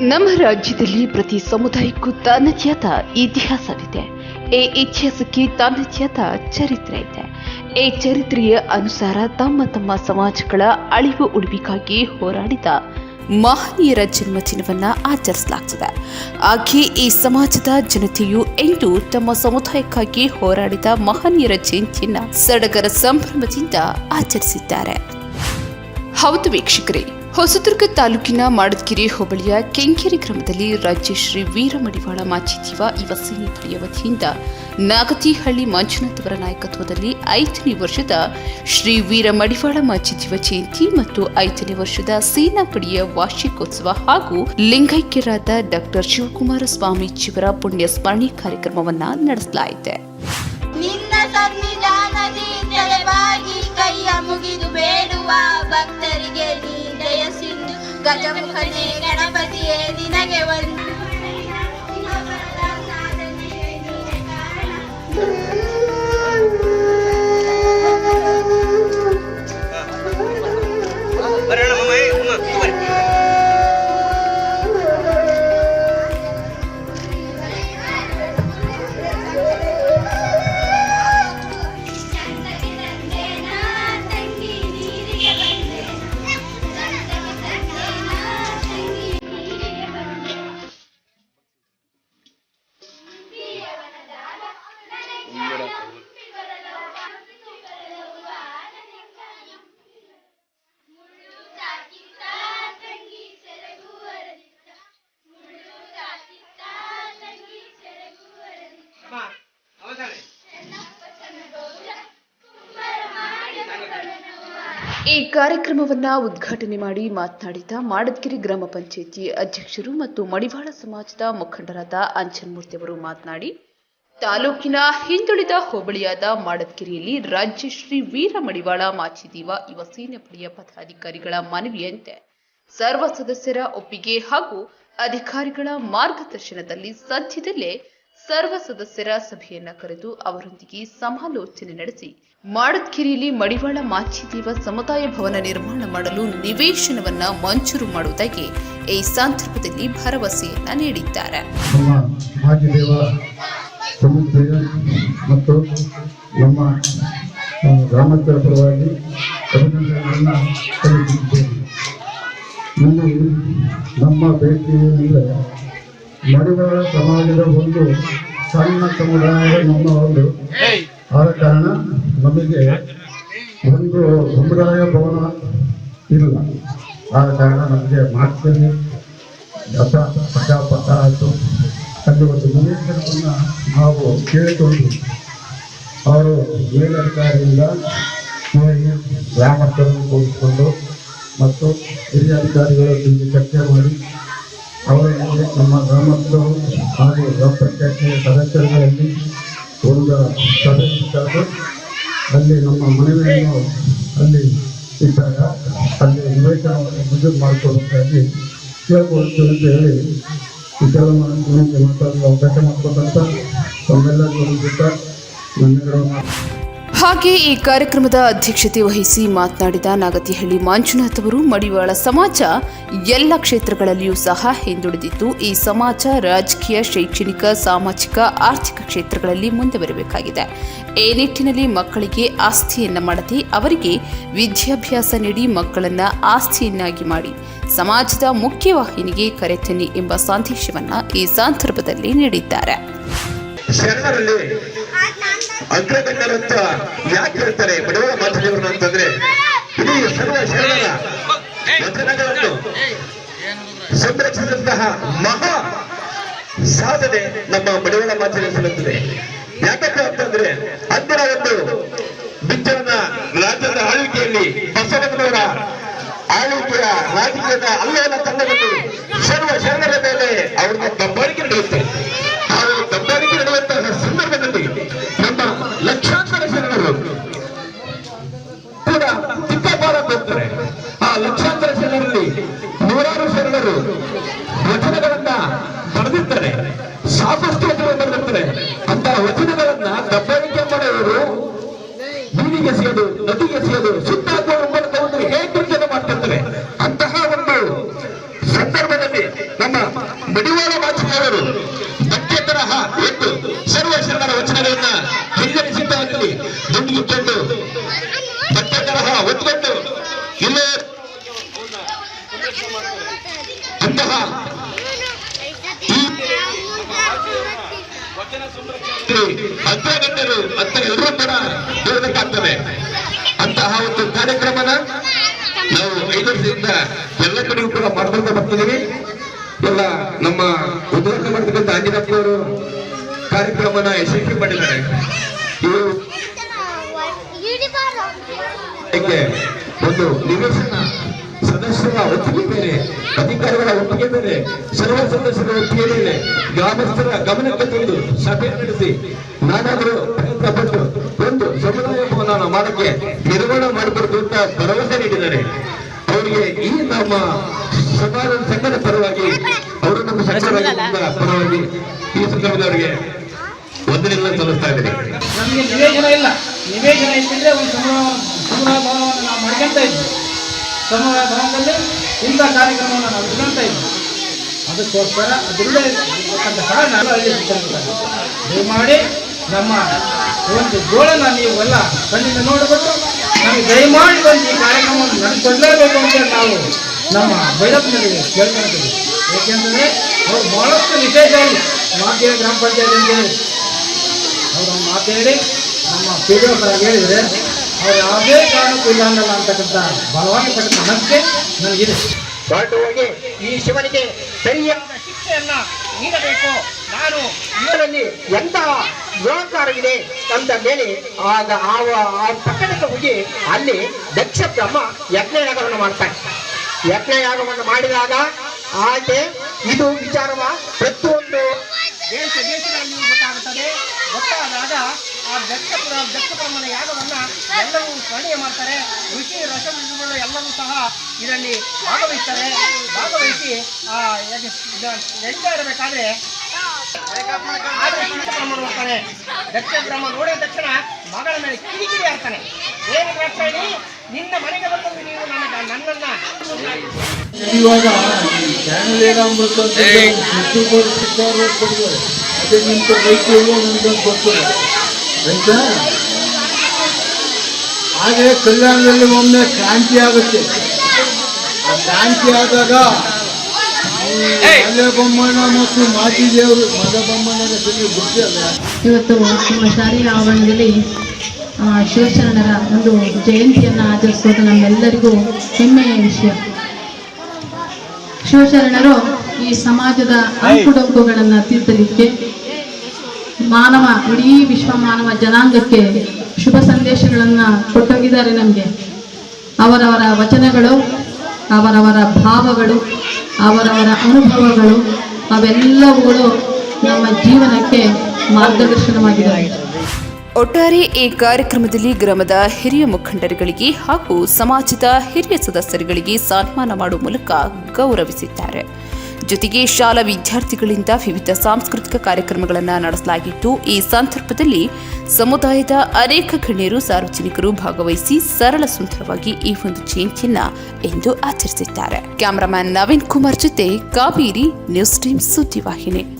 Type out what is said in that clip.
ನಮ್ಮ ರಾಜ್ಯದಲ್ಲಿ ಪ್ರತಿ ಸಮುದಾಯಕ್ಕೂ ತನ್ನದೇ ಇತಿಹಾಸವಿದೆ. ಈ ಇತಿಹಾಸಕ್ಕೆ ತನ್ನದೇ ಆದ ಚರಿತ್ರೆ ಇದೆ. ಈ ಚರಿತ್ರೆಯ ಅನುಸಾರ ತಮ್ಮ ತಮ್ಮ ಸಮಾಜಗಳ ಅಳಿವು ಉಳಿವಿಗಾಗಿ ಹೋರಾಡಿದ ಮಹನೀಯರ ಜನ್ಮದಿನವನ್ನ ಆಚರಿಸಲಾಗ್ತದೆ. ಆಕೆ ಈ ಸಮಾಜದ ಜನತೆಯು ಎಂದು ತಮ್ಮ ಸಮುದಾಯಕ್ಕಾಗಿ ಹೋರಾಡಿದ ಮಹನೀಯರ ಜಯಂತಿಯನ್ನ ಸಡಗರ ಸಂಭ್ರಮದಿಂದ ಆಚರಿಸಿದ್ದಾರೆ. ಹೌದು ವೀಕ್ಷಕರೇ ಹೊಸದುರ್ಗ ತಾಲೂಕಿನ ಮಾಡದ್ಗಿರಿ ಹೋಬಳಿಯ ಕೆಂಕೆರೆ ಗ್ರಾಮದಲ್ಲಿ ರಾಜ್ಯ ಶ್ರೀ ವೀರ ಮಡಿವಾಳ ಮಾಚಿದೇವ ಯುವ ಸೇನೆ ವತಿಯಿಂದ ನಾಗತಿಹಳ್ಳಿ ಮಂಜುನಾಥ್ ಅವರ ನಾಯಕತ್ವದಲ್ಲಿ ಐದನೇ ವರ್ಷದ ಶ್ರೀ ವೀರ ಮಡಿವಾಳ ಮಾಚಿದೇವ ಜಯಂತಿ ಮತ್ತು ಐದನೇ ವರ್ಷದ ಸೇನಾ ಪಡೆಯ ವಾರ್ಷಿಕೋತ್ಸವ ಹಾಗೂ ಲಿಂಗೈಕ್ಯರಾದ ಡಾಕ್ಟರ್ ಶಿವಕುಮಾರ ಸ್ವಾಮೀಜಿಯವರ ಪುಣ್ಯ ಸ್ಮರಣೆ ಕಾರ್ಯಕ್ರಮವನ್ನು ನಡೆಸಲಾಯಿತು. గజముఖనే గణపతి ఏ దినగెవరు ಈ ಕಾರ್ಯಕ್ರಮವನ್ನ ಉದ್ಘಾಟನೆ ಮಾಡಿ ಮಾತನಾಡಿದ ಮಾಡದ್ಗಿರಿ ಗ್ರಾಮ ಪಂಚಾಯಿತಿ ಅಧ್ಯಕ್ಷರು ಮತ್ತು ಮಡಿವಾಳ ಸಮಾಜದ ಮುಖಂಡರಾದ ಅಂಜನ್ಮೂರ್ತಿ ಅವರು ಮಾತನಾಡಿ, ತಾಲೂಕಿನ ಹಿಂದುಳಿದ ಹೋಬಳಿಯಾದ ಮಾಡದ್ಗಿರಿಯಲ್ಲಿ ರಾಜ್ಯ ಶ್ರೀ ವೀರ ಮಡಿವಾಳ ಮಾಚಿದೇವ ಯುವ ಸೇನೆ ಪಡೆಯ ಪದಾಧಿಕಾರಿಗಳ ಮನವಿಯಂತೆ ಸರ್ವ ಸದಸ್ಯರ ಒಪ್ಪಿಗೆ ಹಾಗೂ ಅಧಿಕಾರಿಗಳ ಮಾರ್ಗದರ್ಶನದಲ್ಲಿ ಸದ್ಯದಲ್ಲೇ ಸರ್ವ ಸದಸ್ಯರ ಸಭೆಯನ್ನ ಕರೆದು ಅವರೊಂದಿಗೆ ಸಮಾಲೋಚನೆ ನಡೆಸಿ ಮಾಡದ್ಗಿರಿಯಲ್ಲಿ ಮಡಿವಾಳ ಮಾಚಿದೇವ ಸಮುದಾಯ ಭವನ ನಿರ್ಮಾಣ ಮಾಡಲು ನಿವೇಶನವನ್ನ ಮಂಜೂರು ಮಾಡುವುದಾಗಿ ಈ ಸಂದರ್ಭದಲ್ಲಿ ಭರವಸೆಯನ್ನ ನೀಡಿದ್ದಾರೆ. ಅಭಿನಂದನೆಗಳನ್ನು ಇಲ್ಲಿ ನಮ್ಮ ಬೇಡಿಕೆ ಏನೆಂದರೆ ಮಡಿವಾಳ ಸಮಾಜದ ಒಂದು ಸಣ್ಣ ಸಮುದಾಯದ ನಮ್ಮ ಒಂದು. ಆದ ಕಾರಣ ನಮಗೆ ಒಂದು ಸಮುದಾಯ ಭವನ ಇಲ್ಲ. ಆದ ಕಾರಣ ನಮಗೆ ಮಾಡ್ತೇನೆ ದಸ ಪಟಾಪಟ ಆಯಿತು. ಅಲ್ಲಿ ಒಂದು ನಿವೇಶನವನ್ನು ನಾವು ಕೇಳಿಕೊಂಡು ಅವರು ಮೇಲಧಿಕಾರಿಯಿಂದ ಗ್ರಾಮಸ್ಥರನ್ನು ಕೂಡಿಸಿಕೊಂಡು ಮತ್ತು ಹಿರಿಯ ಅಧಿಕಾರಿಗಳೊಂದಿಗೆ ಚರ್ಚೆ ಮಾಡಿ ಅವರಿಗೆ ನಮ್ಮ ಗ್ರಾಮಸ್ಥರು ಹಾಗೆ ಗ್ರಾಮ ಪಂಚಾಯತಿ ಸದಸ್ಯರುಗಳಲ್ಲಿ ಒಂದು ಸಭೆ ಕರೆದು ಅಲ್ಲಿ ನಮ್ಮ ಮನವಿಯನ್ನು ಅಲ್ಲಿ ಇದ್ದಾಗ ಅಲ್ಲಿ ವಿವೇಚನವನ್ನು ಮಂಜೂರು ಮಾಡಿಕೊಡೋದಾಗಿ ಕೇಳ್ಕೊಳ್ತೀವಿ ಅಂತ ಹೇಳಿ ಕೆಲವು ಮಾತಾಡಲು ಅವಕಾಶ ಮಾಡಿಕೊಟ್ಟಂತ ತಮ್ಮೆಲ್ಲರಿಗೂ ಧನ್ಯವಾದಗಳು. ಹಾಗೆ ಈ ಕಾರ್ಯಕ್ರಮದ ಅಧ್ಯಕ್ಷತೆ ವಹಿಸಿ ಮಾತನಾಡಿದ ನಾಗತಿಹಳ್ಳಿ ಮಂಜುನಾಥ್ ಅವರು, ಮಡಿವಾಳ ಸಮಾಜ ಎಲ್ಲ ಕ್ಷೇತ್ರಗಳಲ್ಲಿಯೂ ಸಹ ಹಿಂದುಳಿದಿದ್ದು, ಈ ಸಮಾಜ ರಾಜಕೀಯ, ಶೈಕ್ಷಣಿಕ, ಸಾಮಾಜಿಕ, ಆರ್ಥಿಕ ಕ್ಷೇತ್ರಗಳಲ್ಲಿ ಮುಂದೆ ಬರಬೇಕಾಗಿದೆ. ಈ ನಿಟ್ಟಿನಲ್ಲಿ ಮಕ್ಕಳಿಗೆ ಆಸ್ತಿಯನ್ನ ಮಾಡದೆ ಅವರಿಗೆ ವಿದ್ಯಾಭ್ಯಾಸ ನೀಡಿ ಮಕ್ಕಳನ್ನ ಆಸ್ತಿಯನ್ನಾಗಿ ಮಾಡಿ, ಸಮಾಜದ ಮುಖ್ಯವಾಹಿನಿಗೆ ಕರೆತನ್ನಿ ಎಂಬ ಸಂದೇಶವನ್ನು ಈ ಸಂದರ್ಭದಲ್ಲಿ ನೀಡಿದ್ದಾರೆ. ಅಗ್ರಗಣ್ಯರಂತ ಯಾಕೆ ಹೇಳ್ತಾರೆ? ಬಡವರ ಮಾತಾಡಿದವರು ಅಂತಂದ್ರೆ, ಇಡೀ ಸರ್ವ ಶರಣರ ವಚನಗಳನ್ನು ಸಂರಕ್ಷಿಸಿದಂತಹ ಮಹಾ ಸಾಧನೆ ನಮ್ಮ ಬಡವರ ಮಾಧ್ಯಮ ಸಲ್ಲುತ್ತದೆ ಯಾಕಪ್ಪ ಅಂತಂದ್ರೆ, ಅಂದಿನ ಒಂದು ಬಿಚ್ಚನ ರಾಜ್ಯದ ಆಳ್ವಿಕೆಯಲ್ಲಿ ಬಸವಣ್ಣನವರ ಆಳ್ವಿಕೆಯ ರಾಜಕೀಯದ ಅಲ್ಲೋಲ ತಂಡದಲ್ಲಿ ಸರ್ವ ಶರಣರ ಮೇಲೆ ಅವ್ರನ್ನ ದಬ್ಬಾಳಿಕೆ ನಡೆಯುತ್ತೆ. ಕೂಡ ಚಿಕ್ಕಬಾರ ಬಂದರೆ ಆ ಲಕ್ಷಾಂತರ ಜನರಲ್ಲಿ ನೂರಾರು ಜನರು ವಚನಗಳನ್ನ ಬರೆದಿದ್ದಾರೆ ಸಾಕಷ್ಟು ವಚನ ಬರೆದಿರ್ತಾರೆ. ಅಂತ ವಚನಗಳನ್ನ ದಬ್ಬಾಳಿಕೆ ಮಾಡುವವರು ನೀರಿಗೆ ಸೇದು, ನದಿಗೆ ಸೇದು ಸುತ್ತಾಗುವ ಮೂಲಕ ಒಂದು ಹೇಗೆ ಮಾಡ್ತಿರ್ತಾರೆ? ಅಂತಹ ಒಂದು ಸಂದರ್ಭದಲ್ಲಿ ನಮ್ಮ ಮಡಿವಾಳ ಮಾಚಿದವರು ಬಟ್ಟೆ ತರಹ ಎದ್ದು ಸರ್ವ ಶರಣರ ವಚನಗಳನ್ನ ಹಿಂದರಿಸಿದ್ದಾಗಲಿ ದುಂಡಿಗೆ ಕಂಡು ಅಗ್ರಗಣ್ಯರು ಅಂತ ಎಲ್ಲರೂ ಕೂಡ ಹೇಳಬೇಕಾಗ್ತದೆ. ಅಂತಹ ಒಂದು ಕಾರ್ಯಕ್ರಮನ ನಾವು ಐದು ವರ್ಷದಿಂದ ಎಲ್ಲ ಕಡೆಗೂ ಕೂಡ ಮಾಡ್ಕೊಂಡು ಬರ್ತಿದ್ದೀವಿ. ಎಲ್ಲ ನಮ್ಮ ಉದ್ಘಾಟನೆ ಮಾಡ್ತಕ್ಕಂಥ ಆಂಜನಪ್ಪನವರು ಕಾರ್ಯಕ್ರಮನ ಯಶಸ್ವಿ ಮಾಡಿದ್ದಾರೆ. ಇವರು ಒಂದು ನಿವೇಶನ ಸದಸ್ಯರ ಒಪ್ಪಿಗೆ ಬೇರೆ ಅಧಿಕಾರಿಗಳ ಒಪ್ಪಿಗೆ ಬೇರೆ ಸರ್ವ ಸದಸ್ಯರ ಒಪ್ಪಿಗೆ ಮೇಲೆ ಗ್ರಾಮಸ್ಥರ ಗಮನಕ್ಕೆ ತಂದು ಸಭೆ ನಡೆಸಿ, ನಾನಾದರೂ ಪ್ರಯತ್ನ ಪಟ್ಟು ಒಂದು ಸಮುದಾಯ ಭವನ ಮಾಡಕ್ಕೆ ನಿರ್ಮಾಣ ಮಾಡಬಾರದು ಅಂತ ಭರವಸೆ ನೀಡಿದ್ದಾರೆ. ಅವರಿಗೆ ಈ ನಮ್ಮ ಸಮಾಜ ಸಂಘದ ಪರವಾಗಿ, ಅವರು ನಮ್ಮ ಪರವಾಗಿ ಈ ಸಂದರ್ಭದವರಿಗೆ ವಂದನೆಗಳನ್ನ ಸಲ್ಲಿಸ್ತಾ ಇದ್ದೀನಿ. ನಮಗೆ ನಿವೇಶನ ಇಲ್ಲ. ನಿವೇಶನ ಇಟ್ಟಿದ್ರೆ ಒಂದು ಸಮುದಾಯ ಭವನವನ್ನು ನಾವು ಮಾಡ್ಕೊಂತ ಇದ್ವಿ. ಸಮುದಾಯ ಭವನದಲ್ಲಿ ಇಂಥ ಕಾರ್ಯಕ್ರಮವನ್ನು ನಾವು ಇಟ್ಕೊಳ್ತಾ ಇದ್ದೀವಿ. ಅದಕ್ಕೋಸ್ಕರ ಅದರಲ್ಲೇ ಇರ್ತಕ್ಕಂಥ ಕಾರಣ ಸುತ್ತಮುತ್ತ. ದಯಮಾಡಿ ನಮ್ಮ ಒಂದು ಜೋಳನ ನೀವೆಲ್ಲ ಕಣ್ಣಿಂದ ನೋಡಿಬಿಟ್ಟು ನಮಗೆ ದಯಮಾಡಿ ಬಂದು ಈ ಕಾರ್ಯಕ್ರಮವನ್ನು ನಡೆಸಿಕೊಡ್ಲೇಬೇಕು ಅಂತ ನಾವು ನಮ್ಮ ಭೈರಪ್ಪನಲ್ಲಿ ಕೇಳ್ಕೊಳ್ತೀವಿ. ಏಕೆಂತಂದರೆ ಅವ್ರು ಭಾಳಷ್ಟು ವಿಶೇಷವಾಗಿ ಮಾತೇ ಗ್ರಾಮ ಪಂಚಾಯತ್ ಅಂತೇಳಿ ಅವರು ಮಾತೇಳಿ ನಮ್ಮ ಪಿ ಡಿ ಹೇಳಿದರೆ ಅವ್ರು ಯಾವುದೇ ಕಾರಣಕ್ಕೂ ಇಲ್ಲ ಅನ್ನಲ್ಲ ಅಂತಕ್ಕಂಥ ಬಲವಾಗಿರ್ತಕ್ಕಂಥ ನಂಬಿಕೆ ನನಗಿದೆ ಹೊರಟುಹೋಗಿ ಈ ಶಿವನಿಗೆ ಸರಿಯಾದ ಶಿಕ್ಷೆಯನ್ನ ನೀಡಬೇಕು. ನಾನು ಇವರಲ್ಲಿ ಎಂತಹ ಇದೆ ಅಂತ ಹೇಳಿ ಆಗ ಆ ಆ ಪಟ್ಟಣಕ್ಕೆ ಹೋಗಿ ಅಲ್ಲಿ ದಕ್ಷ ಬ್ರಹ್ಮ ಯಜ್ಞಯಾಗವನ್ನು ಮಾಡ್ತಾನೆ. ಯಜ್ಞಯಾಗವನ್ನು ಮಾಡಿದಾಗ ಆಕೆ ಇದು ವಿಚಾರವ ಪ್ರತಿಯೊಂದು ದೇಶ ದೇಶಗಳಲ್ಲಿ ಗೊತ್ತಾಗುತ್ತದೆ. ಗೊತ್ತಾದಾಗ ಆ ದಕ್ಷ ದಕ್ಷ ಬ್ರಹ್ಮನ ಯಾಗವನ್ನ ಎಲ್ಲರೂ ಸ್ಮರಣೀಯ ಮಾಡ್ತಾರೆ. ಋಷಿ ರಸಗಳು ಎಲ್ಲರೂ ಸಹ ಇದರಲ್ಲಿ ಭಾಗವಹಿಸ್ತಾರೆ. ಭಾಗವಹಿಸಿ ಆ ನಡೀತಾ ಇರಬೇಕಾದ್ರೆ ಆದ್ರೆ ದಕ್ಷ ಬ್ರಹ್ಮ ನೋಡ್ತಾನೆ ದಕ್ಷ ಬ್ರಹ್ಮ ನೋಡಿದ ತಕ್ಷಣ ಮಗಳ ಮೇಲೆ ಕಿರಿಕಿರಿ ಆಗ್ತಾನೆ ಏನು ಮಾಡ್ತಾನೆ ನಿನ್ನ ಮನೆಗೆ ಬಂದು ನೀನು ನನ್ನ ನನ್ನನ್ನ. ಇವಾಗ ಕೊಡ್ತಾರೆ ಕೊಡ್ತಾರೆ. ಅದೇ ನಿಂತ ರೈತರು ನಮ್ಗೆ ಗೊತ್ತಿಲ್ಲ ಆಯ್ತಾ? ಹಾಗೆ ಕಲ್ಯಾಣದಲ್ಲಿ ಒಮ್ಮೆ ಕ್ರಾಂತಿ ಆಗುತ್ತೆ. ಆ ಕ್ರಾಂತಿ ಆದಾಗ ಬೊಮ್ಮಣ್ಣ ಮತ್ತು ಮಾತಿ ದೇವರು ಮದ ಬೊಮ್ಮಣ್ಣನ ಸರಿ ಗೊತ್ತಿಲ್ಲ ಇವತ್ತು ನಮ್ಮ ಶಾಲೆಯ ಆವರಣದಲ್ಲಿ ಆ, ಶಿವಶರಣರ ಒಂದು ಜಯಂತಿಯನ್ನು ಆಚರಿಸೋದು ನಮ್ಮೆಲ್ಲರಿಗೂ ಹೆಮ್ಮೆಯ ವಿಷಯ. ಶಿವಶರಣರು ಈ ಸಮಾಜದ ಅಂಕುಡೊಂಕುಗಳನ್ನು ತಿದ್ದಲಿಕ್ಕೆ ಮಾನವ, ಇಡೀ ವಿಶ್ವ ಮಾನವ ಜನಾಂಗಕ್ಕೆ ಶುಭ ಸಂದೇಶಗಳನ್ನು ಕೊಟ್ಟೋಗಿದ್ದಾರೆ ನಮಗೆ. ಅವರವರ ವಚನಗಳು, ಅವರವರ ಭಾವಗಳು, ಅವರವರ ಅನುಭವಗಳು, ಅವೆಲ್ಲವುಗಳು ನಮ್ಮ ಜೀವನಕ್ಕೆ ಮಾರ್ಗದರ್ಶನವಾಗಿದೆ ಒಟ್ಟಾರೆ ಈ ಕಾರ್ಯಕ್ರಮದಲ್ಲಿ ಗ್ರಾಮದ ಹಿರಿಯ ಮುಖಂಡರುಗಳಿಗೆ ಹಾಗೂ ಸಮಾಜದ ಹಿರಿಯ ಸದಸ್ಯರುಗಳಿಗೆ ಸನ್ಮಾನ ಮಾಡುವ ಮೂಲಕ ಗೌರವಿಸಿದ್ದಾರೆ. ಜೊತೆಗೆ ಶಾಲಾ ವಿದ್ಯಾರ್ಥಿಗಳಿಂದ ವಿವಿಧ ಸಾಂಸ್ಕೃತಿಕ ಕಾರ್ಯಕ್ರಮಗಳನ್ನು ನಡೆಸಲಾಗಿತ್ತು. ಈ ಸಂದರ್ಭದಲ್ಲಿ ಸಮುದಾಯದ ಅನೇಕ ಗಣ್ಯರು, ಸಾರ್ವಜನಿಕರು ಭಾಗವಹಿಸಿ ಸರಳ ಸುಂದರವಾಗಿ ಈ ಒಂದು ಜಯಂತಿಯನ್ನ ಎಂದು ಆಚರಿಸಿದ್ದಾರೆ. ಕ್ಯಾಮರಾಮ್ಯಾನ್ ನವೀನ್ ಕುಮಾರ್ ಜೊತೆ ಕಾವೇರಿ ನ್ಯೂಸ್ ಟೀಮ್ ಸುದ್ದಿವಾಹಿನಿ.